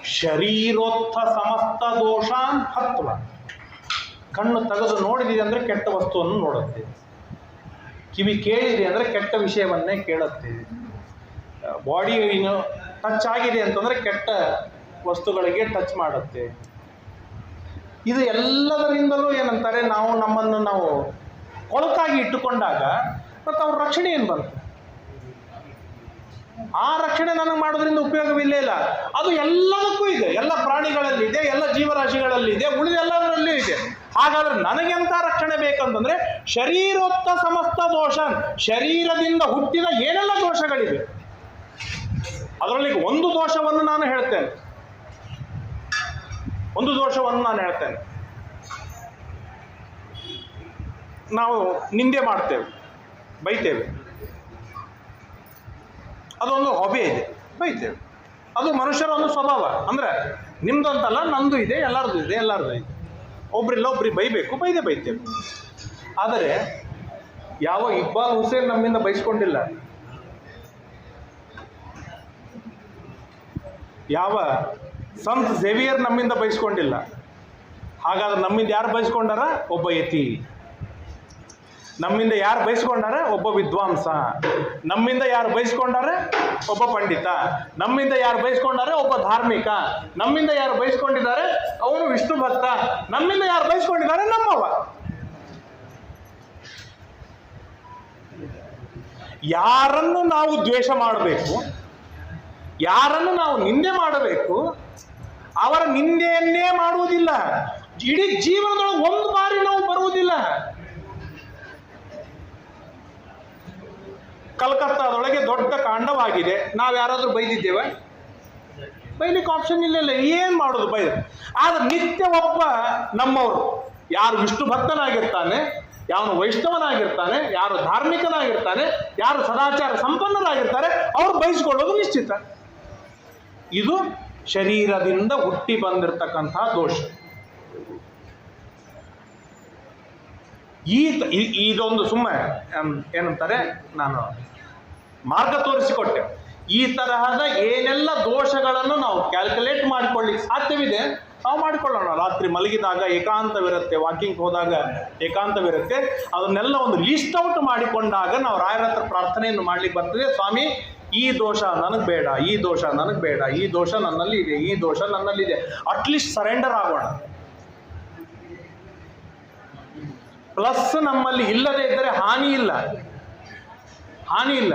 ಶರೀರೋತ್ಥ ಸಮಸ್ತ ದೋಷಾನ್ ಹತ್ವ. ಕಣ್ಣು ತೆಗೆದು ನೋಡಿದಿದೆ ಅಂದರೆ ಕೆಟ್ಟ ವಸ್ತುವನ್ನು ನೋಡುತ್ತೆ. ಕಿವಿ ಕೇಳಿದೆ ಅಂದರೆ ಕೆಟ್ಟ ವಿಷಯವನ್ನೇ ಕೇಳುತ್ತೆ. ಬಾಡಿ ಏನು ಟಚ್ ಆಗಿದೆ ಅಂತಂದರೆ ಕೆಟ್ಟ ವಸ್ತುಗಳಿಗೆ ಟಚ್ ಮಾಡುತ್ತೆ. ಇದು ಎಲ್ಲದರಿಂದಲೂ ಏನಂತಾರೆ, ನಾವು ನಮ್ಮನ್ನು ನಾವು ಕೊಳಕಾಗಿ ಇಟ್ಟುಕೊಂಡಾಗ ಮತ್ತು ಅವ್ರ ರಕ್ಷಣೆ ಏನು ಬಂತು ಆ ರಕ್ಷಣೆ ನನಗೆ ಮಾಡೋದ್ರಿಂದ ಉಪಯೋಗವಿಲ್ಲೇ ಇಲ್ಲ. ಅದು ಎಲ್ಲದಕ್ಕೂ ಇದೆ. ಎಲ್ಲ ಪ್ರಾಣಿಗಳಲ್ಲಿ ಇದೆ ಎಲ್ಲ ಜೀವರಾಶಿಗಳಲ್ಲಿ ಇದೆ ಉಳಿದ ಎಲ್ಲದರಲ್ಲೂ ಇದೆ. ಹಾಗಾದ್ರೆ ನನಗೆಂತ ರಕ್ಷಣೆ ಬೇಕಂತಂದ್ರೆ ಶರೀರೋತ್ತ ಸಮಸ್ತ ದೋಷ ಶರೀರದಿಂದ ಹುಟ್ಟಿದ ಏನೆಲ್ಲ ದೋಷಗಳಿವೆ, ಅದರಲ್ಲಿ ಒಂದು ದೋಷವನ್ನು ನಾನು ಹೇಳ್ತೇನೆ. ಒಂದು ದೋಷವನ್ನು ನಾನು ಹೇಳ್ತೇನೆ. ನಾವು ನಿಂದೆ ಮಾಡ್ತೇವೆ, ಬೈತೇವೆ. ಅದೊಂದು ಹಾಬಿ ಇದೆ, ಬೈತೇವೆ. ಅದು ಮನುಷ್ಯರ ಒಂದು ಸ್ವಭಾವ. ಅಂದರೆ ನಿಮ್ದು ಅಂತಲ್ಲ, ನಂದು ಇದೆ ಎಲ್ಲರದ್ದು ಇದೆ ಎಲ್ಲರದ್ದು ಇದೆ. ಒಬ್ರಿಲ್ಲ ಒಬ್ರಿಗೆ ಬೈಬೇಕು, ಬೈದೆ ಬೈತೇವೆ. ಆದರೆ ಯಾವ ಇಬ್ಬಾಲ್ ಹುಸೇನ್ ನಮ್ಮಿಂದ ಬೈಸ್ಕೊಂಡಿಲ್ಲ, ಯಾವ ಸಂತ್ ಝೇವಿಯರ್ ನಮ್ಮಿಂದ ಬಯಸ್ಕೊಂಡಿಲ್ಲ. ಹಾಗಾದ್ರೆ ನಮ್ಮಿಂದ ಯಾರು ಬಯಸ್ಕೊಂಡಾರ? ಒಬ್ಬ ಯತಿ. ನಮ್ಮಿಂದ ಯಾರು ಬಯಸ್ಕೊಂಡಾರ? ಒಬ್ಬ ವಿದ್ವಾಂಸ. ನಮ್ಮಿಂದ ಯಾರು ಬಯಸ್ಕೊಂಡಾರೆ? ಒಬ್ಬ ಪಂಡಿತ. ನಮ್ಮಿಂದ ಯಾರು ಬಯಸ್ಕೊಂಡಾರೆ? ಒಬ್ಬ ಧಾರ್ಮಿಕ. ನಮ್ಮಿಂದ ಯಾರು ಬಯಸ್ಕೊಂಡಿದ್ದಾರೆ? ಅವನು ವಿಷ್ಣು ಭಕ್ತ. ನಮ್ಮಿಂದ ಯಾರು ಬಯಸ್ಕೊಂಡಿದ್ದಾರೆ? ನಮ್ಮವ ಯಾರನ್ನು ನಾವು ದ್ವೇಷ ಮಾಡಬೇಕು, ಯಾರನ್ನು ನಾವು ನಿಂದೆ ಮಾಡಬೇಕು ಅವರ ನಿಂದೆಯನ್ನೇ ಮಾಡುವುದಿಲ್ಲ. ಇಡೀ ಜೀವನದೊಳಗೆ ಒಂದು ಬಾರಿ ನಾವು ಬರುವುದಿಲ್ಲ. ಕಲ್ಕತ್ತಾದೊಳಗೆ ದೊಡ್ಡ ಕಾಂಡವಾಗಿದೆ. ನಾವು ಯಾರಾದರೂ ಬೈದಿದ್ದೇವೆ? ಬೈಲಿಕ್ಕೆ ಆಪ್ಷನ್ ಇಲ್ಲ ಏನ್ ಮಾಡೋದು ಬೈದು ಆದ್ರೆ ನಿತ್ಯ ಒಬ್ಬ ನಮ್ಮವರು, ಯಾರು ವಿಷ್ಣು ಭಕ್ತನಾಗಿರ್ತಾನೆ, ಯಾವನು ವೈಷ್ಣವನಾಗಿರ್ತಾನೆ, ಯಾರು ಧಾರ್ಮಿಕನಾಗಿರ್ತಾನೆ, ಯಾರು ಸದಾಚಾರ ಸಂಪನ್ನರಾಗಿರ್ತಾರೆ, ಅವ್ರು ಬಯಸ್ಕೊಳ್ಳೋದು ನಿಶ್ಚಿತ. ಇದು ಶರೀರದಿಂದ ಹುಟ್ಟಿ ಬಂದಿರತಕ್ಕಂತಹ ದೋಷ. ಈ ಇದೊಂದು ಸುಮ್ಮನೆ ಏನಂತಾರೆ, ನಾನು ಮಾರ್ಗ ತೋರಿಸಿಕೊಟ್ಟೆ. ಈ ತರಹದ ಏನೆಲ್ಲ ದೋಷಗಳನ್ನು ನಾವು ಕ್ಯಾಲ್ಕುಲೇಟ್ ಮಾಡಿಕೊಳ್ಳಿಕ್ಕೆ ಸಾಧ್ಯವಿದೆ, ನಾವು ಮಾಡಿಕೊಳ್ಳೋಣ. ರಾತ್ರಿ ಮಲಗಿದಾಗ ಏಕಾಂತವಿರುತ್ತೆ ವಾಕಿಂಗ್ ಹೋದಾಗ ಏಕಾಂತವಿರುತ್ತೆ ಅದನ್ನೆಲ್ಲ ಒಂದು ಲೀಸ್ಟ್ ಔಟ್ ಮಾಡಿಕೊಂಡಾಗ ನಾವು ರಾಯರ ಹತ್ರ ಪ್ರಾರ್ಥನೆಯನ್ನು ಮಾಡ್ಲಿಕ್ಕೆ ಬರ್ತದೆ. ಸ್ವಾಮಿ ಈ ದೋಷ ನನಗೆ ಬೇಡ, ಈ ದೋಷ ನನಗೆ ಬೇಡ, ಈ ದೋಷ ನನ್ನಲ್ಲಿ ಇದೆ, ಈ ದೋಷ ನನ್ನಲ್ಲಿದೆ ಅಟ್ಲೀಸ್ಟ್ ಸರೆಂಡರ್ ಆಗೋಣ. ಪ್ಲಸ್ ನಮ್ಮಲ್ಲಿ ಇಲ್ಲದೆ ಇದ್ದರೆ ಹಾನಿ ಇಲ್ಲ. ಹಾನಿ ಇಲ್ಲ.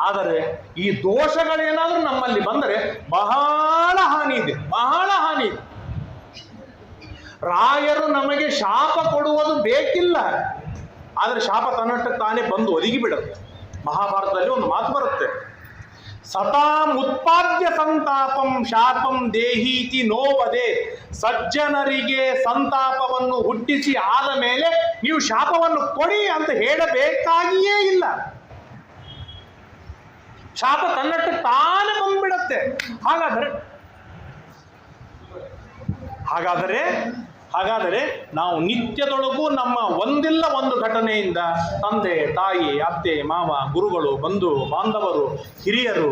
ಆದರೆ ಈ ದೋಷಗಳೇನಾದರೂ ನಮ್ಮಲ್ಲಿ ಬಂದರೆ ಬಹಳ ಹಾನಿ ಇದೆ, ಬಹಳ ಹಾನಿ ಇದೆ. ರಾಯರು ನಮಗೆ ಶಾಪ ಕೊಡುವುದು ಬೇಕಿಲ್ಲ. ಆದರೆ ಶಾಪ ತನ್ನಷ್ಟಕ್ಕೆ ತಾನೇ ಬಂದು ಒದಗಿ ಬಿಡುತ್ತೆ. ಮಹಾಭಾರತದಲ್ಲಿ ಒಂದು ಮಾತು ಬರುತ್ತೆ. ಸತಾಂ ಉತ್ಪಾದ್ಯ ಸಂತಾಪಂ ಶಾಪಂ ದೇಹೀತಿ ನೋವದೆ. ಸಜ್ಜನರಿಗೆ ಸಂತಾಪವನ್ನು ಹುಟ್ಟಿಸಿ ಆದ ಮೇಲೆ ನೀವು ಶಾಪವನ್ನು ಕೊಡಿ ಅಂತ ಹೇಳಬೇಕಾಗಿಯೇ ಇಲ್ಲ. ಶಾಪ ತನ್ನಟ್ಟು ತಾನೇ ಬಂದ್ಬಿಡತ್ತೆ. ಹಾಗಾದರೆ ಹಾಗಾದರೆ ಹಾಗಾದರೆ ನಾವು ನಿತ್ಯದೊಳಗೂ ನಮ್ಮ ಒಂದಿಲ್ಲ ಒಂದು ಘಟನೆಯಿಂದ ತಂದೆ, ತಾಯಿ, ಅತ್ತೆ, ಮಾವ, ಗುರುಗಳು, ಬಂಧು, ಬಾಂಧವರು, ಹಿರಿಯರು,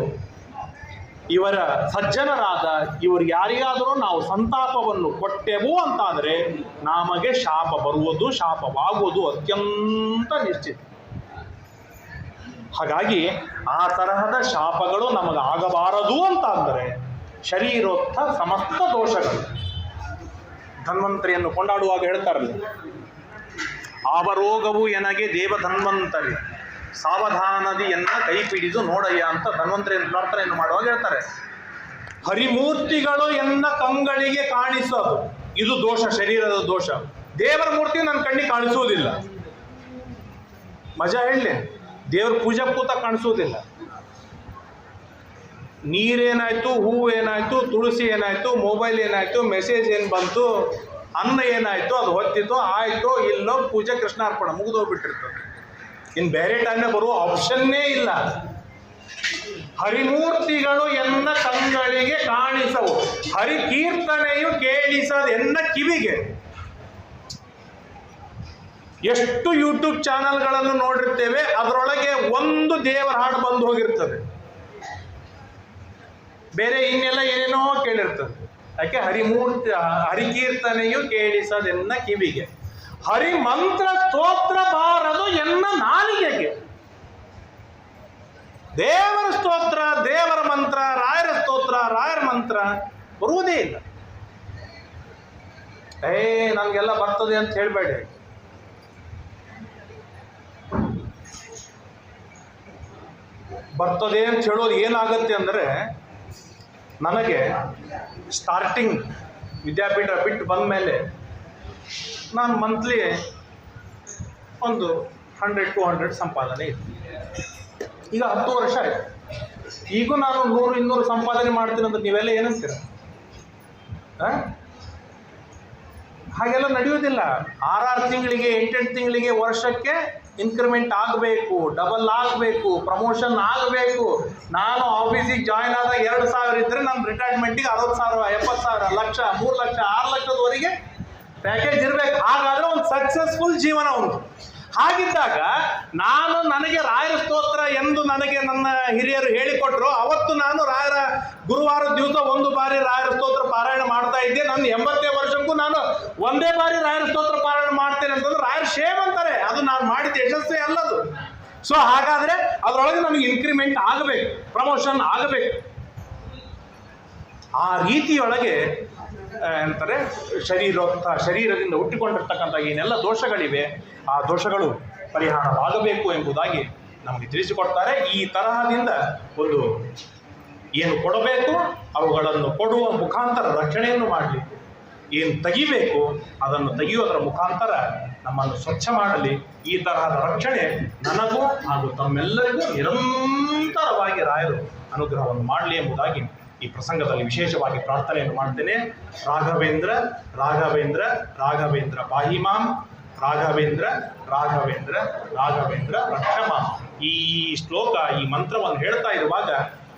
ಇವರ ಸಜ್ಜನರಾದ ಇವರು ಯಾರಿಗಾದರೂ ನಾವು ಸಂತಾಪವನ್ನು ಕೊಟ್ಟೆವು ಅಂತಾದರೆ ನಮಗೆ ಶಾಪ ಬರುವುದು, ಶಾಪವಾಗುವುದು ಅತ್ಯಂತ ನಿಶ್ಚಿತ. ಹಾಗಾಗಿ ಆ ತರಹದ ಶಾಪಗಳು ನಮಗೆ ಆಗಬಾರದು ಅಂತ ಅಂದರೆ ಶರೀರೋತ್ಥ ಸಮಸ್ತ ದೋಷಗಳು. ಧನ್ವಂತರಿಯನ್ನು ಕೊಂಡಾಡುವಾಗ ಹೇಳ್ತಾರಲ್ಲ ಅವರೋಗವು ಎನಗೆ ದೇವ ಧನ್ವಂತರಿ ಸಾವಧಾನದಿಯನ್ನ ಕೈ ಪಿಡಿದು ನೋಡಯ್ಯ ಅಂತ ಧನ್ವಂತರಿಯನ್ನು ಪ್ರಾರ್ಥನೆಯನ್ನು ಮಾಡುವಾಗ ಹೇಳ್ತಾರೆ. ಹರಿಮೂರ್ತಿಗಳು ಎನ್ನ ಕಂಗಳಿಗೆ ಕಾಣಿಸೋದು, ಇದು ದೋಷ, ಶರೀರದ ದೋಷ. ದೇವರ ಮೂರ್ತಿ ನನ್ನ ಕಣ್ಣಿಗೆ ಕಾಣಿಸುವುದಿಲ್ಲ. ಮಜಾ ಹೇಳಿ ದೇವ್ರ ಪೂಜಾ ಕೂತ ಕಾಣಿಸುವುದಿಲ್ಲ. ನೀರೇನಾಯ್ತು ಹೂವು ಏನಾಯಿತು ತುಳಸಿ ಏನಾಯಿತು ಮೊಬೈಲ್ ಏನಾಯಿತು ಮೆಸೇಜ್ ಏನು ಬಂತು, ಅನ್ನ ಏನಾಯಿತು, ಅದು ಹೊತ್ತಿತ್ತು ಆಯ್ತು, ಇಲ್ಲೋ, ಪೂಜೆ ಕೃಷ್ಣಾರ್ಪಣ ಮುಗಿದೋಗ್ಬಿಟ್ಟಿರ್ತದೆ. ಇನ್ನು ಬೇರೆ ಟೈಮ್ನಾಗ ಬರುವ ಆಪ್ಷನ್ನೇ ಇಲ್ಲ. ಹರಿಮೂರ್ತಿಗಳು ಎನ್ನ ಕಂಗಳಿಗೆ ಕಾಣಿಸವು. ಹರಿ ಕೀರ್ತನೆಯು ಕೇಳಿಸದು ಎನ್ನ ಕಿವಿಗೆ. ಎಷ್ಟು ಯೂಟ್ಯೂಬ್ ಚಾನಲ್ಗಳನ್ನು ನೋಡಿರ್ತೇವೆ, ಅದರೊಳಗೆ ಒಂದು ದೇವರ ಹಾಡು ಬಂದು ಹೋಗಿರ್ತದೆ. ಬೇರೆ ಇನ್ನೆಲ್ಲ ಏನೇನೋ ಕೇಳಿರ್ತದೆ. ಯಾಕೆ? ಹರಿಮೂರ್ತಿ, ಹರಿಕೀರ್ತನೆಯು ಕೇಳಿಸದೆನ್ನ ಕಿವಿಗೆ. ಹರಿ ಮಂತ್ರ ಸ್ತೋತ್ರ ಬಾರದು ಎನ್ನ ನಾಲಿಗೆಗೆ. ದೇವರ ಸ್ತೋತ್ರ, ದೇವರ ಮಂತ್ರ, ರಾಯರ ಸ್ತೋತ್ರ, ರಾಯರ ಮಂತ್ರ ಬರುವುದೇ ಇಲ್ಲ. ಏ ನಮಗೆಲ್ಲ ಬರ್ತದೆ ಅಂತ ಹೇಳಬೇಡಿ. ಬರ್ತದೆ ಅಂತ ಹೇಳೋದು ಏನಾಗತ್ತೆ ಅಂದರೆ ನನಗೆ ಸ್ಟಾರ್ಟಿಂಗ್ ವಿದ್ಯಾಪೀಠ ಬಿಟ್ಟು ಬಂದ ಮೇಲೆ ನಾನು ಮಂತ್ಲಿ ಒಂದು ಹಂಡ್ರೆಡ್ ಟು ಹಂಡ್ರೆಡ್ ಸಂಪಾದನೆ ಇತ್ತು. ಈಗ ಹತ್ತು ವರ್ಷ ಆಯಿತು. ಈಗೂ ನಾನು ನೂರು, ಇನ್ನೂರು ಸಂಪಾದನೆ ಮಾಡ್ತೀನಿ ಅಂತ ನೀವೆಲ್ಲ ಏನಂತೀರ? ಹಾಗೆಲ್ಲ ನಡೆಯುವುದಿಲ್ಲ. ಆರಾರು ತಿಂಗಳಿಗೆ, ಎಂಟೆಂಟು ತಿಂಗಳಿಗೆ ವರ್ಷಕ್ಕೆ ಇನ್ಕ್ರಿಮೆಂಟ್ ಆಗಬೇಕು ಡಬಲ್ ಆಗಬೇಕು ಪ್ರಮೋಷನ್ ಆಗಬೇಕು. ನಾನು ಆಫೀಸಿಗೆ ಜಾಯ್ನ್ ಆದಾಗ ಎರಡು ಸಾವಿರ ಇದ್ದರೆ ನನ್ನ ರಿಟೈರ್ಮೆಂಟಿಗೆ ಅರವತ್ತು ಸಾವಿರ, ಎಪ್ಪತ್ತು ಸಾವಿರ, ಲಕ್ಷ, ಮೂರು ಲಕ್ಷ, ಆರು ಲಕ್ಷದವರೆಗೆ ಪ್ಯಾಕೇಜ್ ಇರಬೇಕು. ಹಾಗಾದರೆ ಒಂದು ಸಕ್ಸಸ್ಫುಲ್ ಜೀವನ ಉಂಟು. ಹಾಗಿದ್ದಾಗ ನಾನು ನನಗೆ ರಾಯರ ಸ್ತೋತ್ರ ಎಂದು ನನಗೆ ನನ್ನ ಹಿರಿಯರು ಹೇಳಿಕೊಟ್ರು. ಅವತ್ತು ನಾನು ರಾಯರ ಗುರುವಾರ ದಿವಸ ಒಂದು ಬಾರಿ ರಾಯರ ಸ್ತೋತ್ರ ಪಾರಾಯಣ ಮಾಡ್ತಾ ಇದ್ದೆ. ನನ್ನ ಎಂಬತ್ತೇ ನಾನು ಒಂದೇ ಬಾರಿ ರಾಯರ ಸ್ತೋತ್ರ ಪಾರಾಯಣ ಮಾಡ್ತೇನೆ ಅಂತಂದ್ರೆ ರಾಯರ ಶೇಮ್ ಅಂತಾರೆ. ಅದು ನಾನು ಮಾಡಿದ ಯಶಸ್ಸೇ ಅಲ್ಲದು. ಸೊ ಹಾಗಾದ್ರೆ ಅದರೊಳಗೆ ನಮಗೆ ಇನ್ಕ್ರಿಮೆಂಟ್ ಆಗಬೇಕು ಪ್ರಮೋಷನ್ ಆಗಬೇಕು. ಆ ರೀತಿಯೊಳಗೆ ಅಂತಾರೆ ಶರೀರೋಕ್ತ, ಶರೀರದಿಂದ ಹುಟ್ಟಿಕೊಂಡಿರ್ತಕ್ಕಂಥ ಏನೆಲ್ಲ ದೋಷಗಳಿವೆ, ಆ ದೋಷಗಳು ಪರಿಹಾರವಾಗಬೇಕು ಎಂಬುದಾಗಿ ನಮಗೆ ತಿಳಿಸಿಕೊಡ್ತಾರೆ. ಈ ತರಹದಿಂದ ಒಂದು ಏನು ಕೊಡಬೇಕು, ಅವುಗಳನ್ನು ಕೊಡುವ ಮುಖಾಂತರ ರಕ್ಷಣೆಯನ್ನು ಮಾಡಲಿ ಏನು ತೆಗಿಬೇಕು, ಅದನ್ನು ತೆಗೆಯುವುದರ ಮುಖಾಂತರ ನಮ್ಮನ್ನು ಸ್ವಚ್ಛ ಮಾಡಲಿ. ಈ ತರಹದ ರಕ್ಷಣೆ ನನಗೂ ಹಾಗೂ ತಮ್ಮೆಲ್ಲರಿಗೂ ನಿರಂತರವಾಗಿ ರಾಯರು ಅನುಗ್ರಹವನ್ನು ಮಾಡಲಿ ಎಂಬುದಾಗಿ ಈ ಪ್ರಸಂಗದಲ್ಲಿ ವಿಶೇಷವಾಗಿ ಪ್ರಾರ್ಥನೆಯನ್ನು ಮಾಡ್ತೇನೆ. ರಾಘವೇಂದ್ರ ರಾಘವೇಂದ್ರ ರಾಘವೇಂದ್ರ ಬಾಹಿಮಾಂ ರಾಘವೇಂದ್ರ ರಾಘವೇಂದ್ರ ರಾಘವೇಂದ್ರ ರಕ್ಷಮಾಂ ಈ ಶ್ಲೋಕ, ಈ ಮಂತ್ರವನ್ನು ಹೇಳ್ತಾ ಇರುವಾಗ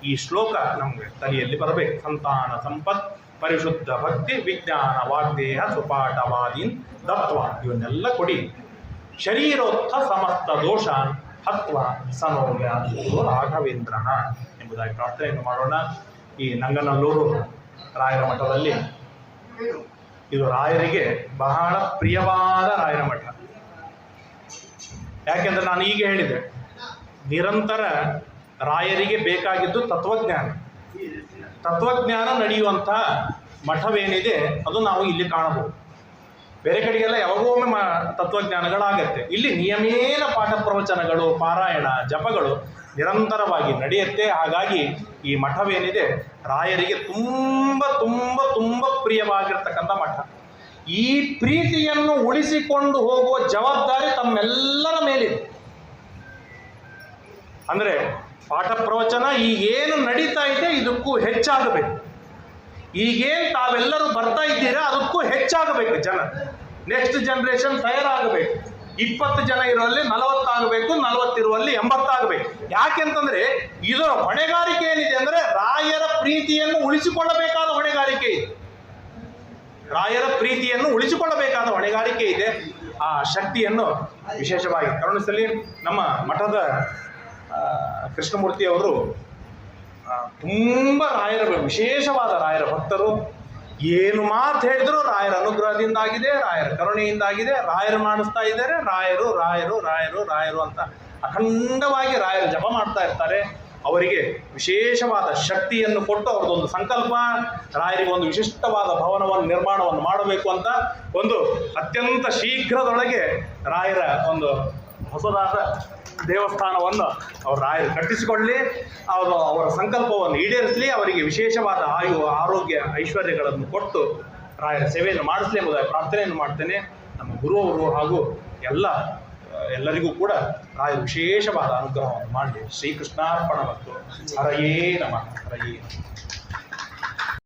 ಈ ಶ್ಲೋಕ ನಮಗೆ ತಲೆಯಲ್ಲಿ ಬರಬೇಕು. ಸಂತಾನ ಸಂಪತ್ ಪರಿಶುದ್ಧ ಭಕ್ತಿ, ವಿಜ್ಞಾನ, ವಾಗ್ದೇಹ ಸುಪಾಠವಾದೀನ್ ದತ್ವ, ಇವನ್ನೆಲ್ಲ ಕೊಡಿ. ಶರೀರೋತ್ಥ ಸಮಸ್ತ ದೋಷಾನ್ ಹತ್ವ ಸನೋವ್ಯ ರಾಘವೇಂದ್ರ ಎಂಬುದಾಗಿ ಪ್ರಾರ್ಥನೆಯನ್ನು ಮಾಡೋಣ. ಈ ನಂಗನಲ್ಲೂರು ರಾಯರ ಮಠದಲ್ಲಿ ಇದು ರಾಯರಿಗೆ ಬಹಳ ಪ್ರಿಯವಾದ ರಾಯರ ಮಠ. ಯಾಕೆಂದ್ರೆ ನಾನು ಈಗ ಹೇಳಿದೆ, ನಿರಂತರ ರಾಯರಿಗೆ ಬೇಕಾಗಿದ್ದು ತತ್ವಜ್ಞಾನ. ತತ್ವಜ್ಞಾನ ನಡೆಯುವಂಥ ಮಠವೇನಿದೆ, ಅದು ನಾವು ಇಲ್ಲಿ ಕಾಣಬಹುದು. ಬೇರೆ ಕಡೆಗೆಲ್ಲ ಯಾವಾಗೋ ಒಮ್ಮೆ ಮ, ತತ್ವಜ್ಞಾನಗಳಾಗತ್ತೆ. ಇಲ್ಲಿ ನಿಯಮೇನ ಪಾಠ ಪ್ರವಚನಗಳು, ಪಾರಾಯಣ, ಜಪಗಳು ನಿರಂತರವಾಗಿ ನಡೆಯುತ್ತೆ. ಹಾಗಾಗಿ ಈ ಮಠವೇನಿದೆ, ರಾಯರಿಗೆ ತುಂಬ ತುಂಬ ತುಂಬ ಪ್ರಿಯವಾಗಿರ್ತಕ್ಕಂಥ ಮಠ. ಈ ಪ್ರೀತಿಯನ್ನು ಉಳಿಸಿಕೊಂಡು ಹೋಗುವ ಜವಾಬ್ದಾರಿ ತಮ್ಮೆಲ್ಲರ ಮೇಲಿದೆ. ಅಂದರೆ ಪಾಠ ಪ್ರವಚನ ಈಗೇನು ನಡೀತಾ ಇದೆ, ಇದಕ್ಕೂ ಹೆಚ್ಚಾಗಬೇಕು. ಈಗೇನು ತಾವೆಲ್ಲರೂ ಬರ್ತಾ ಇದ್ದೀರಾ, ಅದಕ್ಕೂ ಹೆಚ್ಚಾಗಬೇಕು ಜನ. ನೆಕ್ಸ್ಟ್ ಜನ್ರೇಷನ್ ತಯಾರಾಗಬೇಕು. ಇಪ್ಪತ್ತು ಜನ ಇರುವಲ್ಲಿ ನಲವತ್ತಾಗಬೇಕು, ನಲವತ್ತಿರುವಲ್ಲಿ ಎಂಬತ್ತಾಗಬೇಕು. ಯಾಕೆಂತಂದ್ರೆ, ಇದರ ಹೊಣೆಗಾರಿಕೆ ಏನಿದೆ ಅಂದ್ರೆ, ರಾಯರ ಪ್ರೀತಿಯನ್ನು ಉಳಿಸಿಕೊಳ್ಳಬೇಕಾದ ಹೊಣೆಗಾರಿಕೆ ಇದೆ. ರಾಯರ ಪ್ರೀತಿಯನ್ನು ಉಳಿಸಿಕೊಳ್ಳಬೇಕಾದ ಹೊಣೆಗಾರಿಕೆ ಇದೆ. ಆ ಶಕ್ತಿಯನ್ನು ವಿಶೇಷವಾಗಿ ಕರುಣಿಸಲಿ. ನಮ್ಮ ಮಠದ ಕೃಷ್ಣಮೂರ್ತಿಯವರು ಅವರು ತುಂಬ ರಾಯರ ವಿಶೇಷವಾದ ರಾಯರ ಭಕ್ತರು. ಏನು ಮಾತು ಹೇಳಿದ್ರು ರಾಯರ ಅನುಗ್ರಹದಿಂದಾಗಿದೆ, ರಾಯರ ಕರುಣೆಯಿಂದಾಗಿದೆ, ರಾಯರು ಮಾಡಿಸ್ತಾ ಇದ್ದಾರೆ, ರಾಯರು ರಾಯರು ರಾಯರು ರಾಯರು ಅಂತ ಅಖಂಡವಾಗಿ ರಾಯರು ಜಪ ಮಾಡ್ತಾ ಇರ್ತಾರೆ. ಅವರಿಗೆ ವಿಶೇಷವಾದ ಶಕ್ತಿಯನ್ನು ಕೊಟ್ಟು ಅವ್ರದ್ದೊಂದು ಸಂಕಲ್ಪ, ರಾಯರಿಗೆ ಒಂದು ವಿಶಿಷ್ಟವಾದ ಭವನವನ್ನು, ನಿರ್ಮಾಣವನ್ನು ಮಾಡಬೇಕು ಅಂತ ಒಂದು ಅತ್ಯಂತ ಶೀಘ್ರದೊಳಗೆ ರಾಯರ ಒಂದು ಹೊಸದಾದ ದೇವಸ್ಥಾನವನ್ನು ಅವರು ರಾಯರು ಕಟ್ಟಿಸಿಕೊಳ್ಳಿ, ಅವರು ಅವರ ಸಂಕಲ್ಪವನ್ನು ಈಡೇರಿಸಲಿ, ಅವರಿಗೆ ವಿಶೇಷವಾದ ಆಯು, ಆರೋಗ್ಯ, ಐಶ್ವರ್ಯಗಳನ್ನು ಕೊಟ್ಟು ರಾಯರ ಸೇವೆಯನ್ನು ಮಾಡಿಸಲಿ ಎಂಬುದಾಗಿ ಪ್ರಾರ್ಥನೆಯನ್ನು ಮಾಡ್ತೇನೆ. ನಮ್ಮ ಗುರುವರು ಹಾಗೂ ಎಲ್ಲ, ಎಲ್ಲರಿಗೂ ಕೂಡ ರಾಯರು ವಿಶೇಷವಾದ ಅನುಗ್ರಹವನ್ನು ಮಾಡಲಿ. ಶ್ರೀಕೃಷ್ಣಾರ್ಪಣ ಮತ್ತು ಹರಯೇ ನಮಃ. ಹರಯೇ